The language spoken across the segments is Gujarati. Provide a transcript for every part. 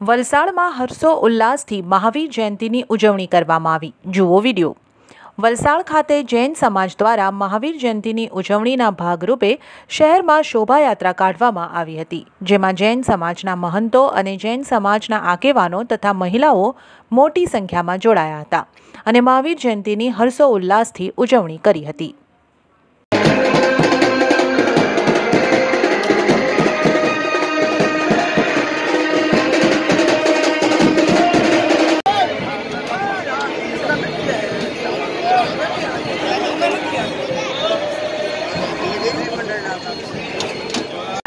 વલસાડમાં હર્ષો ઉલ્લાસથી મહાવીર જયંતીની ઉજવણી કરવામાં આવી. જુઓ વીડિયો. વલસાડ ખાતે જૈન સમાજ દ્વારા મહાવીર જયંતીની ઉજવણીના ભાગરૂપે શહેરમાં શોભાયાત્રા કાઢવામાં આવી હતી, જેમાં જૈન સમાજના મહંતો અને જૈન સમાજના આગેવાનો તથા મહિલાઓ મોટી સંખ્યામાં જોડાયા હતા અને મહાવીર જયંતીની હર્ષો ઉલ્લાસથી ઉજવણી કરી હતી.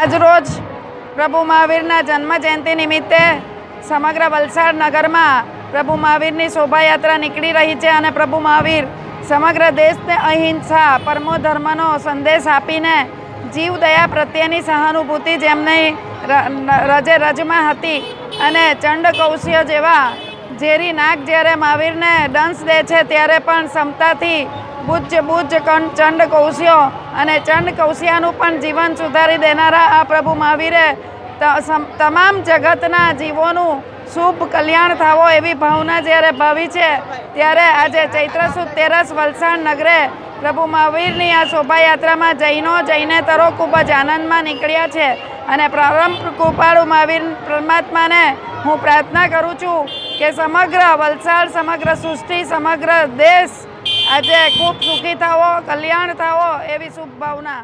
આજરોજ પ્રભુ મહાવીરના જન્મ જયંતિ નિમિત્તે સમગ્ર વલસાડ નગરમાં પ્રભુ મહાવીરની શોભાયાત્રા નીકળી રહી છે અને પ્રભુ મહાવીર સમગ્ર દેશને અહિંસા, પરમો ધર્મનો સંદેશ આપીને જીવ દયા પ્રત્યેની સહાનુભૂતિ જેમની રજે, રજમાં હતી અને ચંડ કૌશિય જેવા ઝેરી નાગ જ્યારે મહાવીરને દંશ દે છે, ત્યારે પણ ક્ષમતાથી બુજ બુજ ચંડ કૌશિયો અને ચંડ કૌશિયાનું પણ જીવન સુધારી દેનારા આ પ્રભુ મહાવીરે તમામ જગતના જીવોનું શુભ કલ્યાણ થાવો એવી ભાવના જ્યારે ભાવી છે, ત્યારે આજે ચૈત્ર સુદ તેરસ વલસાડ નગરે પ્રભુ મહાવીરની આ શોભાયાત્રામાં જૈનો જૈનેતરો ખૂબ જ આનંદમાં નીકળ્યા છે. અને પ્રારંભ કૃપાળુ મહાવીર પરમાત્માને હું પ્રાર્થના કરું છું કે સમગ્ર વલસાડ, સમગ્ર સૃષ્ટિ, સમગ્ર દેશ આજે ખૂબ સુખી થાવો કલ્યાણ થાવો એવી શુભ ભાવના